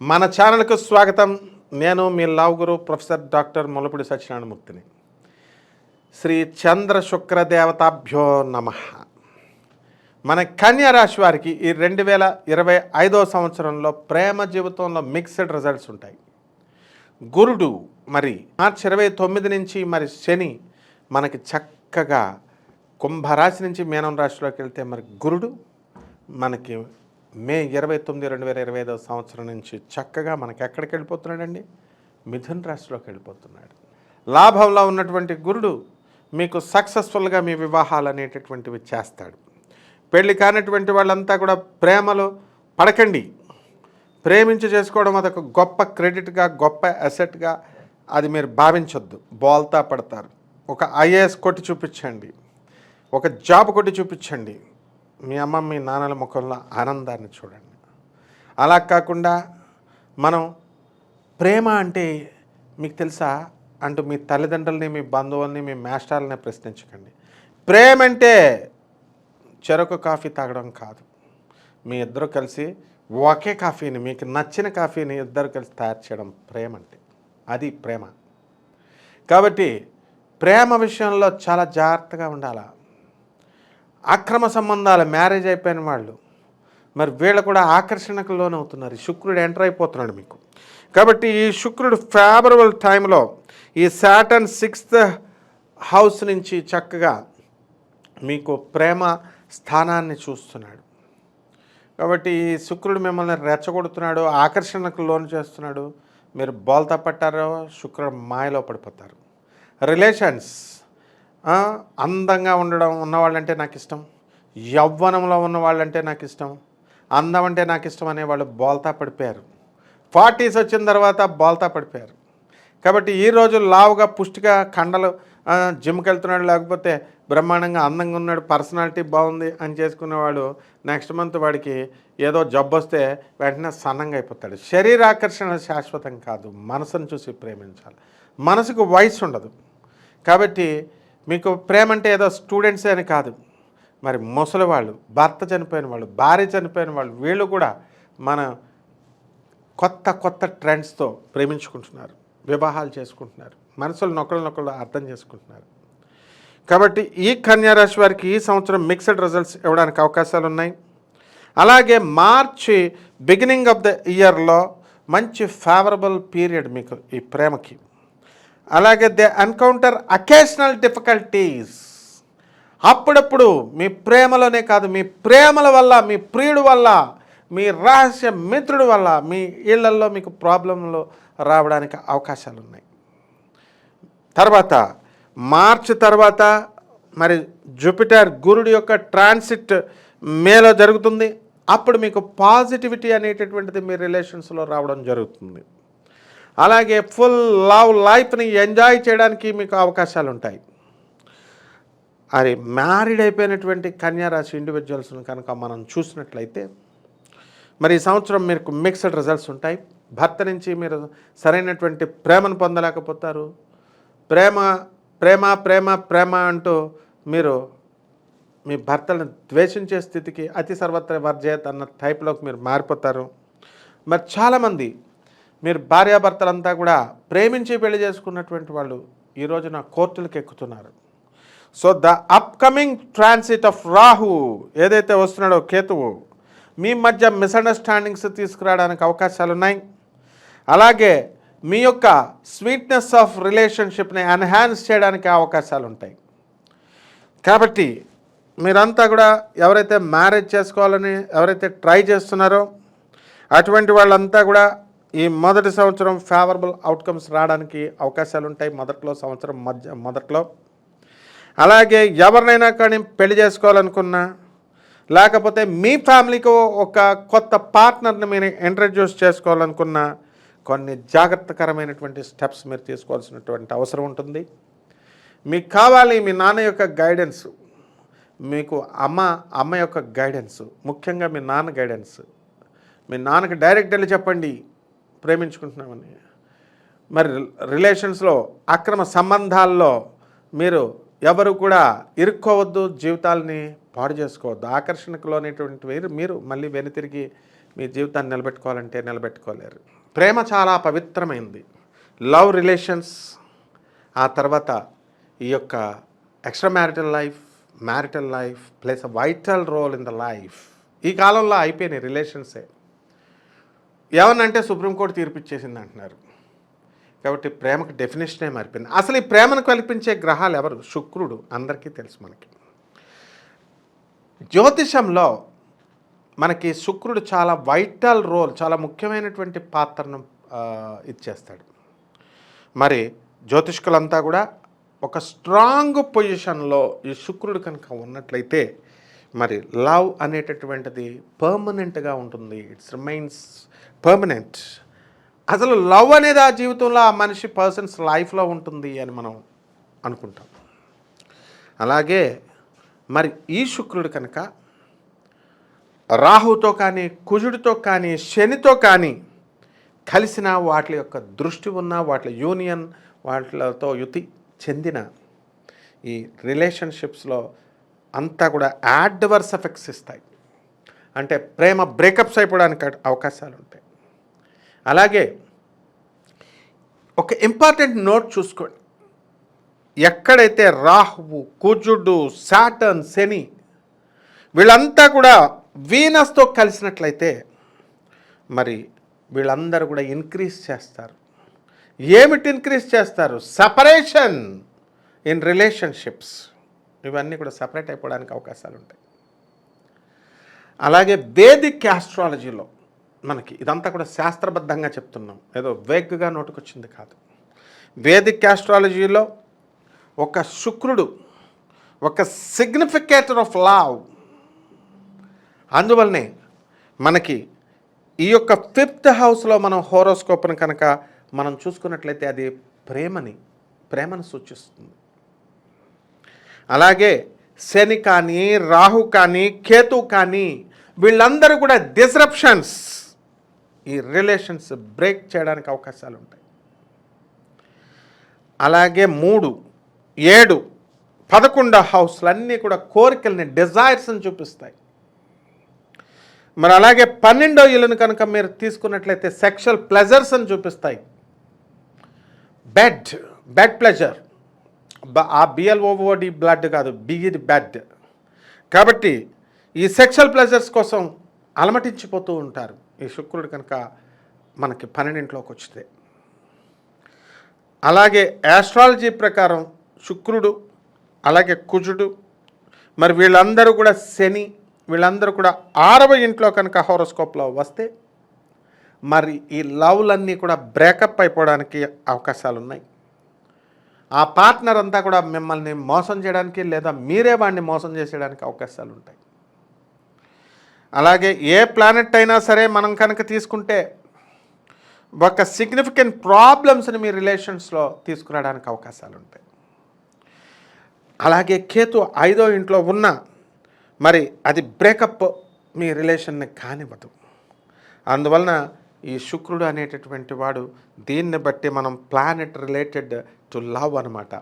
మన ఛానల్కు స్వాగతం. నేను మీ love guru professor doctor Mulapudi సత్యనారాయణమూర్తిని. Shri చంద్ర శుక్ర దేవతాభ్యో నమ. మన కన్యా రాశి వారికి ఈ రెండు వేల ఇరవై ఐదో సంవత్సరంలో ప్రేమ జీవితంలో మిక్స్డ్ రిజల్ట్స్ ఉంటాయి. గురుడు మరి మార్చి ఇరవై తొమ్మిది నుంచి మరి శని మనకి చక్కగా కుంభరాశి నుంచి మీనం రాశిలోకి వెళ్తే మరి గురుడు మనకి మే ఇరవై తొమ్మిది రెండు వేల ఇరవై ఐదవ సంవత్సరం నుంచి చక్కగా మనకి ఎక్కడికి వెళ్ళిపోతున్నాడండి? మిథున్ రాశిలోకి వెళ్ళిపోతున్నాడు. లాభంలో ఉన్నటువంటి గురుడు మీకు సక్సెస్ఫుల్గా మీ వివాహాలు అనేటటువంటివి చేస్తాడు. పెళ్ళి కానటువంటి వాళ్ళంతా కూడా ప్రేమలో పడకండి. ప్రేమించి చేసుకోవడం అదొక గొప్ప క్రెడిట్గా గొప్ప అసెట్గా అది మీరు భావించొద్దు. బోల్తా పడతారు. ఒక ఐఏఎస్ కొట్టి చూపించండి. ఒక జాబ్ కొట్టి చూపించండి. మీ అమ్మ మీ నాన్నల ముఖంలో ఆనందాన్ని చూడండి. అలా కాకుండా మనం ప్రేమ అంటే మీకు తెలుసా? అంటూ మీ తల్లిదండ్రులని మీ బంధువుల్ని మీ మాస్టర్లని ప్రశ్నించకండి. ప్రేమ అంటే చెరకు కాఫీ తాగడం కాదు. మీ ఇద్దరు కలిసి ఒకే కాఫీని మీకు నచ్చిన కాఫీని ఇద్దరు కలిసి తయారు చేయడం ప్రేమ అంటే. అది ప్రేమ. కాబట్టి ప్రేమ విషయంలో చాలా జాగ్రత్తగా ఉండాలా? అక్రమ సంబంధాలు మ్యారేజ్ అయిపోయిన వాళ్ళు. మరి వీళ్ళు కూడా ఆకర్షణకు లోనవుతున్నారు. ఈ శుక్రుడు ఎంటర్ అయిపోతున్నాడు మీకు. కాబట్టి ఈ శుక్రుడు ఫేవరబుల్ టైంలో ఈ శాటన్ సిక్స్త్ హౌస్ నుంచి చక్కగా మీకు ప్రేమ స్థానాన్ని చూస్తున్నాడు. కాబట్టి ఈ శుక్రుడు మిమ్మల్ని రెచ్చగొడుతున్నాడు ఆకర్షణకు లోను చేస్తున్నాడు. మీరు బోల్తా పట్టారో శుక్రుడు మాయలో పడిపోతారు. రిలేషన్స్ అందంగా ఉండడం ఉన్నవాళ్ళంటే నాకు ఇష్టం యవ్వనంలో ఉన్న వాళ్ళంటే నాకు ఇష్టం అందం అంటే నాకు ఇష్టం అనే వాళ్ళు బోల్తా పడిపోయారు. ఫార్టీస్ వచ్చిన తర్వాత బోల్తా పడిపోయారు. కాబట్టి ఈ రోజు లావుగా పుష్టిగా కండలు జిమ్కి వెళ్తున్నాడు లేకపోతే బ్రహ్మాండంగా అందంగా ఉన్నాడు పర్సనాలిటీ బాగుంది అని చేసుకునేవాడు నెక్స్ట్ మంత్ వాడికి ఏదో జబ్బు వస్తే వెంటనే సన్నంగా అయిపోతాడు. శరీరాకర్షణ శాశ్వతం కాదు. మనసును చూసి ప్రేమించాలి. మనసుకు వయసు ఉండదు. కాబట్టి మీకు ప్రేమ అంటే ఏదో స్టూడెంట్స్ అని కాదు. మరి ముసలి వాళ్ళు భర్త చనిపోయిన వాళ్ళు భార్య చనిపోయిన వాళ్ళు వీళ్ళు కూడా మన కొత్త కొత్త ట్రెండ్స్తో ప్రేమించుకుంటున్నారు వివాహాలు చేసుకుంటున్నారు మనసులు నొక్కళ్ళనొక్కళ్ళు అర్థం చేసుకుంటున్నారు. కాబట్టి ఈ కన్యారాశి వారికి ఈ సంవత్సరం మిక్స్డ్ రిజల్ట్స్ ఇవ్వడానికి అవకాశాలు ఉన్నాయి. అలాగే మార్చి బిగినింగ్ ఆఫ్ ద ఇయర్లో మంచి ఫేవరబుల్ పీరియడ్ మీకు ఈ ప్రేమకి. అలాగే దే ఎన్కౌంటర్ అకేషనల్ డిఫికల్టీస్. అప్పుడప్పుడు మీ ప్రేమలోనే కాదు మీ ప్రేమల వల్ల మీ ప్రియుడు వల్ల మీ రహస్య మిత్రుడు వల్ల మీ ఇళ్ళల్లో మీకు ప్రాబ్లంలు రావడానికి అవకాశాలు ఉన్నాయి తర్వాత మార్చ్ తర్వాత మరి జూపిటర్ గురుడు యొక్క ట్రాన్సిట్ మేలో జరుగుతుంది. అప్పుడు మీకు పాజిటివిటీ అనేటటువంటిది మీ రిలేషన్స్లో రావడం జరుగుతుంది. అలాగే ఫుల్ లవ్ లైఫ్ని ఎంజాయ్ చేయడానికి మీకు అవకాశాలు ఉంటాయి అది మ్యారీడ్ అయిపోయినటువంటి కన్యారాశి ఇండివిజువల్స్ని కనుక మనం చూసినట్లయితే మరి ఈ సంవత్సరం మీకు మిక్స్డ్ రిజల్ట్స్ ఉంటాయి. భర్త నుంచి మీరు సరైనటువంటి ప్రేమను పొందలేకపోతారు. ప్రేమ ప్రేమ ప్రేమ ప్రేమ అంటూ మీరు మీ భర్తలను ద్వేషించే స్థితికి అతి సర్వత్ర వర్జేత అన్న టైప్లోకి మీరు మారిపోతారు. మరి చాలామంది మీరు భార్యాభర్తలంతా కూడా ప్రేమించి పెళ్ళి చేసుకున్నటువంటి వాళ్ళు ఈ రోజున కోర్టులకు ఎక్కుతున్నారు. So the upcoming transit of Rahu ఏదైతే వస్తున్నాడో కేతువు మీ మధ్య మిస్అండర్స్టాండింగ్స్ తీసుకురావడానికి అవకాశాలు ఉన్నాయి అలాగే మీ యొక్క స్వీట్నెస్ ఆఫ్ రిలేషన్షిప్ని ఎన్హాన్స్ చేయడానికి అవకాశాలు ఉంటాయి కాబట్టి మీరంతా కూడా ఎవరైతే మ్యారేజ్ చేసుకోవాలని ఎవరైతే ట్రై చేస్తున్నారో అటువంటి వాళ్ళంతా కూడా ఈ మొదటి సంవత్సరం ఫేవరబుల్ అవుట్కమ్స్ రావడానికి అవకాశాలు ఉంటాయి మొదట్లో సంవత్సరం మధ్య మొదట్లో అలాగే ఎవరినైనా కానీ పెళ్ళి చేసుకోవాలనుకున్నా లేకపోతే మీ ఫ్యామిలీకి ఒక కొత్త పార్ట్నర్ని మీరు ఇంట్రడ్యూస్ చేసుకోవాలనుకున్నా కొన్ని జాగ్రత్తకరమైనటువంటి స్టెప్స్ మీరు తీసుకోవాల్సినటువంటి అవసరం ఉంటుంది. మీకు కావాలి మీ నాన్న యొక్క గైడెన్స్ మీకు అమ్మ అమ్మ యొక్క గైడెన్స్ ముఖ్యంగా మీ నాన్న గైడెన్స్ మీ నాన్నకి డైరెక్ట్ వెళ్ళి చెప్పండి. ప్రేమించుకుంటున్నామని. మరి రిలేషన్స్లో అక్రమ సంబంధాల్లో మీరు ఎవరు కూడా ఇరుక్కోవద్దు జీవితాలని పాడు చేసుకోవద్దు. ఆకర్షణకు లోనేటువంటి మీరు మళ్ళీ వెనుతిరిగి మీ జీవితాన్ని నిలబెట్టుకోవాలంటే నిలబెట్టుకోలేరు. ప్రేమ చాలా పవిత్రమైంది. లవ్ రిలేషన్స్ ఆ తర్వాత ఈ యొక్క extra marital life marital life plays a vital role in the life. ఈ కాలంలో అయిపోయినాయి రిలేషన్సే. ఏమనంటే సుప్రీంకోర్టు తీర్పు ఇచ్చేసింది అంటున్నారు కాబట్టి ప్రేమకు డెఫినేషనే మారిపోయింది. అసలు ఈ ప్రేమను కల్పించే గ్రహాలు ఎవరు? శుక్రుడు. అందరికీ తెలుసు మనకి. జ్యోతిషంలో మనకి శుక్రుడు చాలా వైటల్ రోల్ చాలా ముఖ్యమైనటువంటి పాత్రను ఇచ్చేస్తాడు. మరి జ్యోతిష్కులంతా కూడా ఒక స్ట్రాంగ్ పొజిషన్లో ఈ శుక్రుడు కనుక ఉన్నట్లయితే మరి లవ్ అనేటటువంటిది పర్మనెంట్గా ఉంటుంది. ఇట్స్ రిమైన్స్ పర్మనెంట్ అసలు లవ్ అనేది ఆ జీవితంలో ఆ మనిషి పర్సన్స్ లైఫ్లో ఉంటుంది అని మనం అనుకుంటాం. అలాగే మరి ఈ శుక్రుడు కనుక రాహుతో కానీ కుజుడితో కానీ శనితో కానీ కలిసిన వాటి యొక్క దృష్టి ఉన్న వాటి యూనియన్ వాటితో యుతి చెందిన ఈ రిలేషన్షిప్స్లో అంతా కూడా యాడ్వర్స్ ఎఫెక్ట్స్ ఇస్తాయి. అంటే ప్రేమ బ్రేకప్స్ అయిపోవడానికి అవకాశాలు ఉంటాయి అలాగే ఒక ఇంపార్టెంట్ నోట్ చూసుకోండి. ఎక్కడైతే రాహువు కుజుడు సాటర్న్ శని వీళ్ళంతా కూడా వీనస్తో కలిసినట్లయితే మరి వీళ్ళందరూ కూడా ఇంక్రీజ్ చేస్తారు. ఏమిటి ఇంక్రీజ్ చేస్తారు? సపరేషన్ ఇన్ రిలేషన్షిప్స్ ఇవన్నీ కూడా సపరేట్ అయిపోవడానికి అవకాశాలు ఉంటాయి అలాగే వేదిక్ ఆస్ట్రాలజీలో మనకి ఇదంతా కూడా శాస్త్రబద్ధంగా చెప్తున్నాం. ఏదో వేగ్గా నోటుకొచ్చింది కాదు. వేదిక్ ఆస్ట్రాలజీలో ఒక శుక్రుడు ఒక సిగ్నిఫికేటర్ ఆఫ్ లావ్ అందువల్లనే మనకి ఈ యొక్క ఫిఫ్త్ హౌస్లో మనం హోరోస్కోప్ని కనుక మనం చూసుకున్నట్లయితే అది ప్రేమని ప్రేమను సూచిస్తుంది. అలాగే శని కానీ రాహు కానీ కేతు కానీ వీళ్ళందరూ కూడా డిస్రప్షన్స్ ఈ రిలేషన్స్ బ్రేక్ చేయడానికి అవకాశాలు ఉంటాయి. అలాగే మూడు ఏడు పదకొండో హౌస్లన్నీ కూడా కోరికల్ని డిజైర్స్ని చూపిస్తాయి. మరి అలాగే పన్నెండో ఇల్లును కనుక మీరు తీసుకున్నట్లయితే సెక్షువల్ ప్లెజర్స్ అని చూపిస్తాయి. బెడ్ బెడ్ ప్లెజర్ ఆ బిఎల్ఓఓడి బ్లడ్ కాదు బిఇడ్ బ్యాడ్ కాబట్టి ఈ సెక్షువల్ ప్లెజర్స్ కోసం అలమటించిపోతూ ఉంటారు. ఈ శుక్రుడు కనుక మనకి పన్నెండింట్లోకి వచ్చితే అలాగే యాస్ట్రాలజీ ప్రకారం శుక్రుడు అలాగే కుజుడు మరి వీళ్ళందరూ కూడా శని వీళ్ళందరూ కూడా ఆరవ ఇంట్లో కనుక హోరోస్కోప్లో వస్తే మరి ఈ లవ్లన్నీ కూడా బ్రేకప్ అయిపోవడానికి అవకాశాలు ఉన్నాయి ఆ పార్ట్నర్ అంతా కూడా మిమ్మల్ని మోసం చేయడానికి లేదా మీరే వాడిని మోసం చేసేయడానికి అవకాశాలు ఉంటాయి. అలాగే ఏ ప్లానెట్ అయినా సరే మనం కనుక తీసుకుంటే ఒక సిగ్నిఫికెంట్ ప్రాబ్లమ్స్ని మీ రిలేషన్స్లో తీసుకురావడానికి అవకాశాలు ఉంటాయి. అలాగే కేతు ఐదో ఇంట్లో ఉన్న మరి అది బ్రేకప్ మీ రిలేషన్ని కానివ్వదు. అందువలన ఈ శుక్రుడు అనేటటువంటి వాడు దీన్ని బట్టి మనం ప్లానెట్ రిలేటెడ్ టు లవ్ అనమాట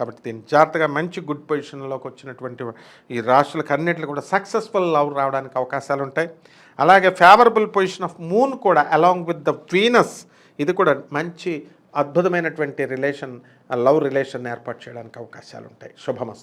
కాబట్టి దీన్ని జాగ్రత్తగా మంచి గుడ్ పొజిషన్లోకి వచ్చినటువంటి ఈ రాశులకు అన్నింటిలో కూడా సక్సెస్ఫుల్ లవ్ రావడానికి అవకాశాలు ఉంటాయి. అలాగే ఫేవరబుల్ పొజిషన్ ఆఫ్ మూన్ కూడా అలాంగ్ విత్ ద వీనస్ ఇది కూడా మంచి అద్భుతమైనటువంటి రిలేషన్ లవ్ రిలేషన్ ఏర్పాటు చేయడానికి అవకాశాలు ఉంటాయి. శుభమస్తు.